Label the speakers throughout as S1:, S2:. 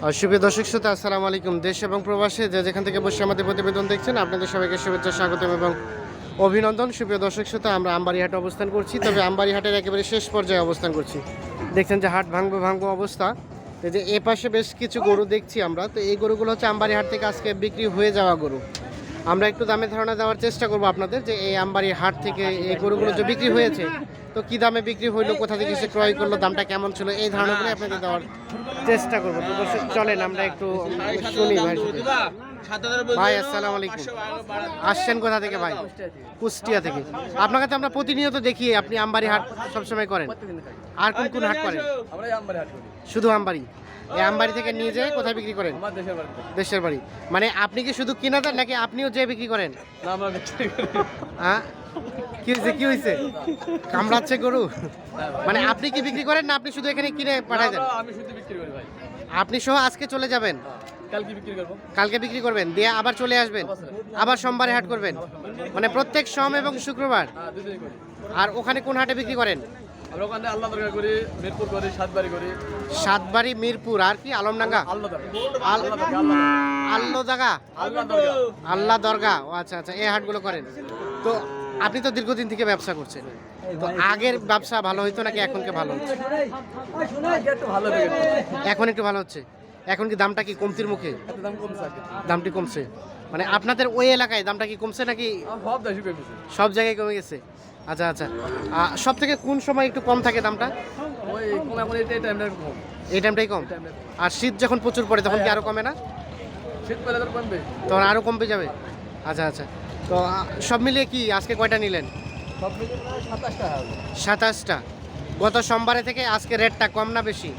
S1: সুপ্রিয় দর্শক শ্রোতা, আসসালামু আলাইকুম। দেশ এবং প্রবাসে যে যেখান থেকে বসে আমাদের প্রতিবেদন দেখছেন, আপনাদের সবাইকে শুভেচ্ছা, স্বাগতম এবং অভিনন্দন। সুপ্রিয় দর্শক শ্রোতা, আমরা আমবাড়িহাটে অবস্থান করছি, তবে আমবাড়িহাটের একেবারে শেষ পর্যায়ে অবস্থান করছি। দেখছেন যে হাট ভাঙবো ভাঙবো অবস্থা। যে এ পাশে বেশ কিছু গরু দেখছি আমরা, তো এই গরুগুলো হচ্ছে আমবাড়িহাট থেকে আজকে বিক্রি হয়ে যাওয়া গরু। আমরা একটু দামে ধারণা দেওয়ার চেষ্টা করব আপনাদের যে এই আমবাড়ি হাট থেকে এই গরুগুলো যে বিক্রি হয়েছে, তো কী দামে বিক্রি হইল, কোথা থেকে সে ক্রয় করল, দামটা কেমন ছিল, এই ধারণাগুলো আপনাদের দেওয়ার চেষ্টা করব। তো দর্শক চলেন আমরা একটু শুনি ভাই। ভাই আসসালামু আলাইকুম। আসছেন কোথা থেকে ভাই? কুষ্টিয়া থেকে। আপনাকে তো আমরা প্রতিনিয়ত দেখি আপনি আমবাড়ি হাট সবসময় করেন। আর কোন কোন হাট করেন? শুধু আমবাড়ি? এই আমবাড়ি থেকে নিয়ে যেয়ে কোথায় বিক্রি করেন?
S2: দেশের
S1: বাড়ি। মানে আপনি কি শুধু কিনা দেন নাকি আপনিও যে বিক্রি করেন? হ্যাঁ? কি হয়েছে কি হয়েছে? কামড়াচ্ছে গরু? মানে আপনি কি বিক্রি করেন না আপনি শুধু এখানে কিনে পাঠাই দেন?
S2: আমি শুধু বিক্রি করি ভাই।
S1: আপনি সহ আজকে চলে যাবেন?
S2: কাল কি বিক্রি করব।
S1: কালকে বিক্রি করবেন দিয়ে আবার চলে আসবেন? আবার সোমবারে হাট করবেন? মানে প্রত্যেক সোম এবং শুক্রবার?
S2: হ্যাঁ
S1: আর ওখানে কোন হাটে বিক্রি করেন?
S2: আমরা ওখানে আল্লাহ দরগা করি মিরপুর করি সাতবাড়ি করি।
S1: সাতবাড়ি মিরপুর আর কি? আলমডাঙ্গা?
S2: আল্লাহ দরগা আল্লাহ দরগা
S1: ও আচ্ছা আচ্ছা এই হাটগুলো করেন। তো আপনি তো দীর্ঘদিন থেকে ব্যবসা করছেন। তো আগের ব্যবসা ভালো হইতো নাকি এখনকে ভালো হচ্ছে? এখন একটু ভালো হচ্ছে। এখন কি দামটা কি কমতির মুখে? দামটি কমছে। মানে আপনাদের ওই এলাকায় দামটা কি কমছে নাকি
S2: সব
S1: জায়গায় কমে গেছে? আচ্ছা আচ্ছা। সব থেকে কোন সময় একটু কম থাকে দামটা?
S2: এই টাইমটা কম
S1: এই টাইমটাই কম। আর শীত যখন প্রচুর পড়ে তখন কি আরও কমে না?
S2: শীত
S1: তখন আরও কমবে যাবে? আচ্ছা আচ্ছা। তো সব মিলিয়ে কি আজকে কয়টা নিলেন?
S2: সব মিলিয়ে সাতাশটা
S1: সাতাশটা। গত সোমবারে থেকে আজকে রেটটা কম না বেশি?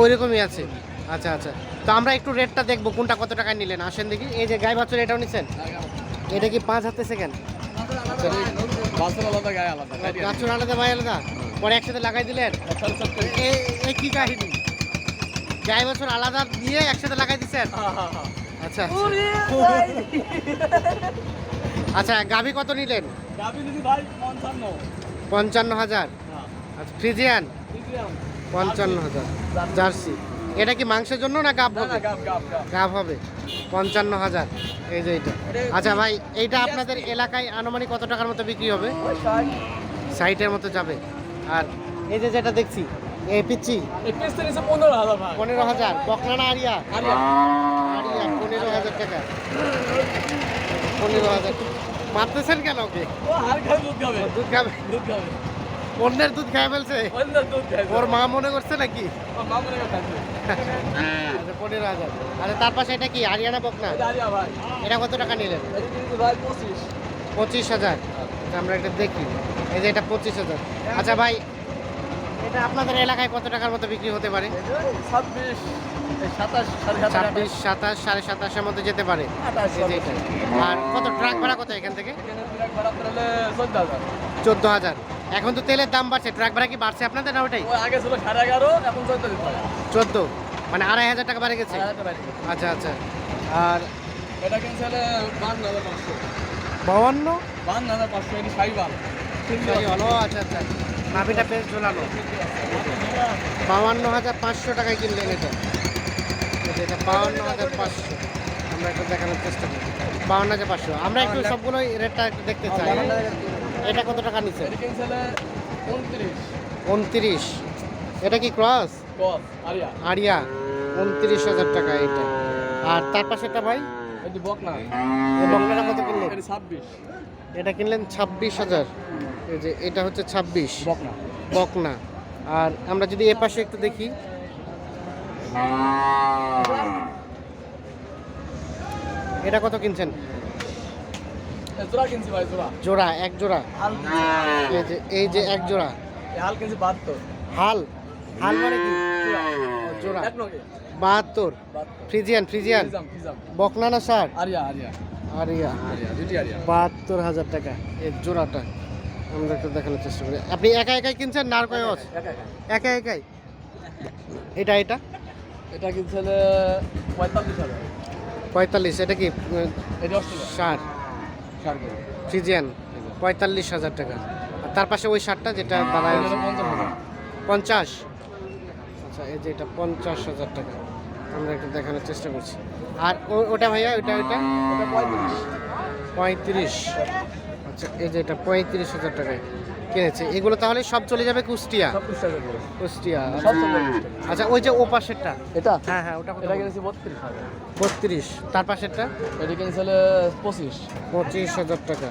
S1: ওই রকমই আছে আচ্ছা আচ্ছা। তো আমরা একটু রেটটা দেখব কোনটা কত টাকায় নিলেন? আসেন দেখি। এই যে গাই বাছুর এটাও নিচ্ছেন এটা কি পাঁচ হাতে সেকেন্ড
S2: আলাদা গায়ে আলাদা।
S1: বাছুর আলাদা ভাই আলাদা? পরে একসাথে লাগাই দিলেন? এ- এ কি কাহিনী? গাই বাছুর আলাদা দিয়ে একসাথে লাগাই দিচ্ছেন আচ্ছা। আচ্ছা গাভি কত নিলেন?
S2: পঞ্চান্ন।
S1: হাজার। আচ্ছা ফ্রিজিয়ান? পঞ্চান্ন হাজার। জার্সি। এটা কি মাংসের জন্য না গাভ হবে?
S2: গাব
S1: গাভ হবে। পঞ্চান্ন হাজার। এই যে এটা আচ্ছা ভাই এইটা আপনাদের এলাকায় আনুমানিক কত টাকার মতো বিক্রি হবে? সাইটের মতো যাবে। আর এই যে যেটা দেখছি এই পিচ্ছি
S2: একত্রিশ থেকে পনেরো হাজার ভাই
S1: পনেরো হাজার। বকনা না আরিয়া?
S2: আরিয়া।
S1: আরিয়া পনেরো হাজার টাকা। পনেরো হাজার। মারতেছেন কেন ওকে?
S2: ও আর খাবে দুধ খাবে।
S1: দুধ খাবে?
S2: দুধ খাবে।
S1: অন্যের দুধ খাই ফেলছে? ওর মা মনে করছে নাকি? আচ্ছা পনেরো হাজার। আচ্ছা তার পাশে এটা কি আরিয়ানা বকনা?
S2: এটা ভাই।
S1: কত টাকা নিলেন?
S2: পঁচিশ
S1: হাজার। আমরা এটা দেখি। এই যে এটা পঁচিশ হাজার। আচ্ছা ভাই আপনাদের এলাকায় কত টাকার মতো বিক্রি হতে পারে?
S2: ছাব্বিশ
S1: ছাব্বিশ সাতাশ সাড়ে সাতাশের মধ্যে যেতে পারে। আর কত ট্রাক ভাড়া কত এখান থেকে?
S2: চোদ্দ হাজার।
S1: এখন তো তেলের দাম বাড়ছে। ট্রাক ভাড়া কি বাড়ছে আপনাদের না ওটাই?
S2: আগে ছিল সাড়ে এগারো এখন চোদ্দ
S1: মানে আড়াই হাজার টাকা বেড়ে গেছে? আচ্ছা আচ্ছা। আর
S2: এটা কিনছে পাঁচশো।
S1: বাউান্ন
S2: হাজার পাঁচশো এটি
S1: আচ্ছা আচ্ছা। নাভিটা বেশ ঝোলানো। বাউান্ন হাজার পাঁচশো টাকায় কিনলেন এটা। এটা বাউান্ন হাজার পাঁচশো। আমরা একটু দেখানোর চেষ্টা করি। বাউান্ন হাজার পাঁচশো। আমরা একটু সবগুলোই রেটটা একটু দেখতে চাই। এটা কত টাকা নিচ্ছে
S2: উনত্রিশ।
S1: এটা কি ক্রস?
S2: আরিয়া।
S1: উনত্রিশ হাজার টাকা এটা। আর তার পাশেটা ভাই?
S2: এটি বক না
S1: বকনাটা কত কিনলেন
S2: ছাব্বিশ।
S1: এটা কিনলেন ছাব্বিশ হাজার। এই যে এটা হচ্ছে ছাব্বিশ। বকনা। আর আমরা যদি এ পাশে একটু দেখি। এটা কত কিনছেন?
S2: জোড়া
S1: এক জোড়া? এই যে এই যে এক জোড়া।
S2: হাল কিনছি বাহাত্তর।
S1: হাল? হাল মানে কি? জোড়া। বাহাত্তর। Friesian Friesian. বকনা না ষাট?
S2: আরিয়া আরিয়া।
S1: আরিয়া। বাহাত্তর হাজার টাকা। এই জোড়াটা আমরা একটু দেখানোর চেষ্টা করি। আপনি একা একাই কিনছেন না আর কয় আছে
S2: একা একা।
S1: একা একাই? এটা এটা?
S2: এটা কিনছে পঁয়তাল্লিশ হাজার।
S1: পঁয়তাল্লিশ এটা কি ষাট? ফ্রিজিয়ান পঁয়তাল্লিশ হাজার টাকা। আর তার পাশে ওই ষাটটা যেটা দাঁড়ায়
S2: হাজার।
S1: পঞ্চাশ? আচ্ছা এই যে এটা পঞ্চাশ হাজার টাকা। আমরা একটু দেখানোর চেষ্টা করছি। আর ওটা ভাইয়া ওটা
S2: এটা পঁয়ত্রিশ।
S1: আচ্ছা এই যে এটা পঁয়ত্রিশ হাজার টাকায় কিনেছে। এগুলো তাহলে সব চলে যাবে কুষ্টিয়া?
S2: পুষ
S1: কুষ্টিয়া আচ্ছা। ওই যে ও পাশেরটা?
S2: এটা?
S1: হ্যাঁ হ্যাঁ ওটা
S2: এটা কিনেছি বত্রিশ হাজার।
S1: বত্রিশ। তার পাশেরটা?
S2: এটা কিনেছি হলে পঁচিশ।
S1: পঁচিশ হাজার টাকা।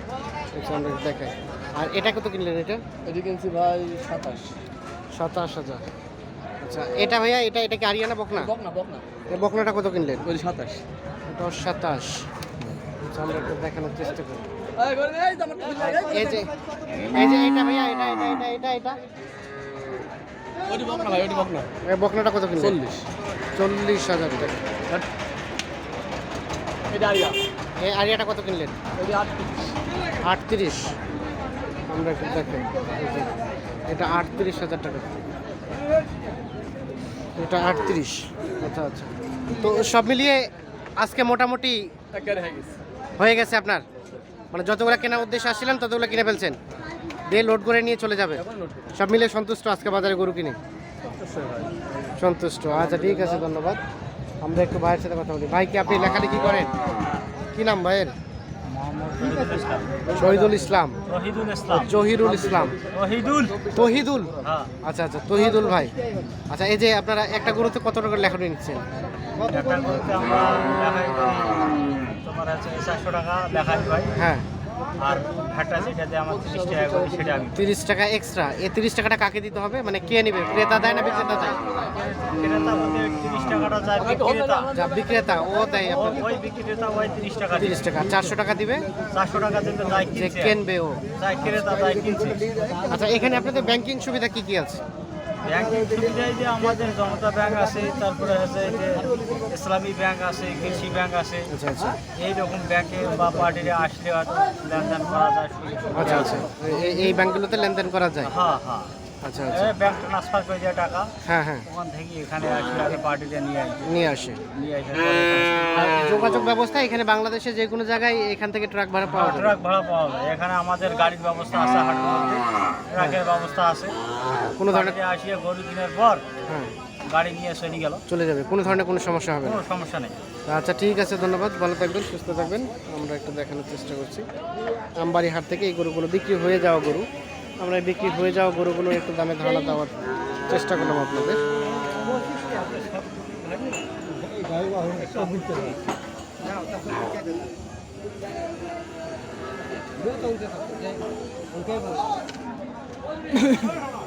S1: আচ্ছা আমরা দেখাই। আর এটা কত কিনলেন এটা?
S2: এটা কিনছি ভাই সাতাশ।
S1: সাতাশ হাজার। আচ্ছা এটা ভাইয়া এটা এটা কি আরিয়ানা বকনা?
S2: বক না বক না
S1: এই বকনাটা কত কিনলেন?
S2: ওই সাতাশ।
S1: দশ সাতাশ। আচ্ছা আমরা একটু দেখানোর চেষ্টা করি।
S2: এই
S1: যে এই যে। এটা ভাইয়া এটা এটা এটা
S2: ভাই
S1: বকনাটা কত কিনলেন?
S2: চল্লিশ।
S1: চল্লিশ হাজার টাকা।
S2: এটা আরিয়া।
S1: এই আরিয়াটা কত কিনলেন?
S2: ওইটি আটত্রিশ।
S1: আমরা একটু এটা আটত্রিশ হাজার টাকা। এটা আটত্রিশ। আচ্ছা আচ্ছা। তো সব মিলিয়ে আজকে মোটামুটি
S2: হয়ে গেছে
S1: আপনার? মানে যতগুলো কেনার উদ্দেশ্যে আসছিলেন ততগুলো কিনে ফেলছেন? দিয়ে লোড করে নিয়ে চলে যাবে। সব মিলে সন্তুষ্ট আজকে বাজারে গরু কিনে? সন্তুষ্ট। আচ্ছা ঠিক আছে ধন্যবাদ। আমরা একটু ভাইয়ের সাথে কথা বলি। ভাই কি আপনি লেখালেখি করেন? কি নাম ভাইয়ের? শহীদুল ইসলাম।
S3: ইসলাম।
S1: জহিরুল ইসলাম। তহিদুল?
S3: হ্যাঁ।
S1: আচ্ছা আচ্ছা তহিদুল ভাই। আচ্ছা এই যে আপনারা একটা গরুতে কত টাকা লেখাটা নিচ্ছেন?
S3: একটা করতে আমরা দেখাই তোমার আছে চারশো টাকা দেখাই ভাই।
S1: হ্যাঁ।
S3: আর ভ্যাটা যেটা দিয়ে আমার তিরিশ টাকা করে সেটা আমি
S1: তিরিশ টাকা এক্সট্রা এই তিরিশ টাকাটা কাকে দিতে হবে? মানে কে নেবে? ক্রেতা দেয় না বিক্রেতা দেয়?
S3: ক্রেতা বলতে তিরিশ টাকাটা যায় বিক্রেতা।
S1: যা বিক্রেতা ও দেয়
S3: ওই বিক্রেতা ওই তিরিশ টাকা
S1: তিরিশ টাকা। চারশো টাকা দিবে?
S3: চারশো টাকা দিতে যাই
S1: যে
S3: কিনছে।
S1: কেনবে ও।
S3: যাই ক্রেতা যাই কিনছে।
S1: আচ্ছা এখানে আপনাদের ব্যাংকিং সুবিধা কি কি আছে?
S3: ব্যাংকিং সুবিধায় যে আমাদের জনতা ব্যাংক আছে তারপরে আছে যে ইসলামী ব্যাংক আছে কৃষি ব্যাংক আছে
S1: এই রকম
S3: এইরকম ব্যাংকে বা পার্টিতে আসলে লেনদেন করা যায়
S1: আচ্ছা আচ্ছা। এই- এই ব্যাংকগুলোতে লেনদেন করা যায়?
S3: হ্যাঁ হ্যাঁ।
S1: আচ্ছা আচ্ছা।
S3: ব্যাংক ট্রান্সফার করে দেওয়া টাকা।
S1: হ্যাঁ হ্যাঁ।
S3: ওখান থেকে এখানে আসলে আগে পার্টিতে নিয়ে আসি।
S1: নিয়ে আসে।
S3: নিয়ে আসে
S1: যোগাযোগ ব্যবস্থা এখানে বাংলাদেশে যে কোনো জায়গায় এখান থেকে ট্রাক ভাড়া পাওয়া যাবে?
S3: ট্রাক ভাড়া পাওয়া যায় এখানে আমাদের গাড়ির ব্যবস্থা আছে ট্রাকের ব্যবস্থা আছে।
S1: কোনো ধরনের
S3: আসিয়ে গরু কেনার পর
S1: হ্যাঁ।
S3: গাড়ি নিয়ে চলে গেল।
S1: চলে যাবে। কোনো ধরনের কোনো সমস্যা হবে না।
S3: কোনো সমস্যা নেই।
S1: আচ্ছা ঠিক আছে ধন্যবাদ। ভালো থাকবেন সুস্থ থাকবেন। আমরা একটু দেখানোর চেষ্টা করছি। আমবাড়ি হাট থেকে এই গরুগুলো বিক্রি হয়ে যাওয়া গরু। আমরা বিক্রি হয়ে যাওয়া গরুগুলো একটু দামে ধারণা দেওয়ার চেষ্টা করলাম আপনাদের।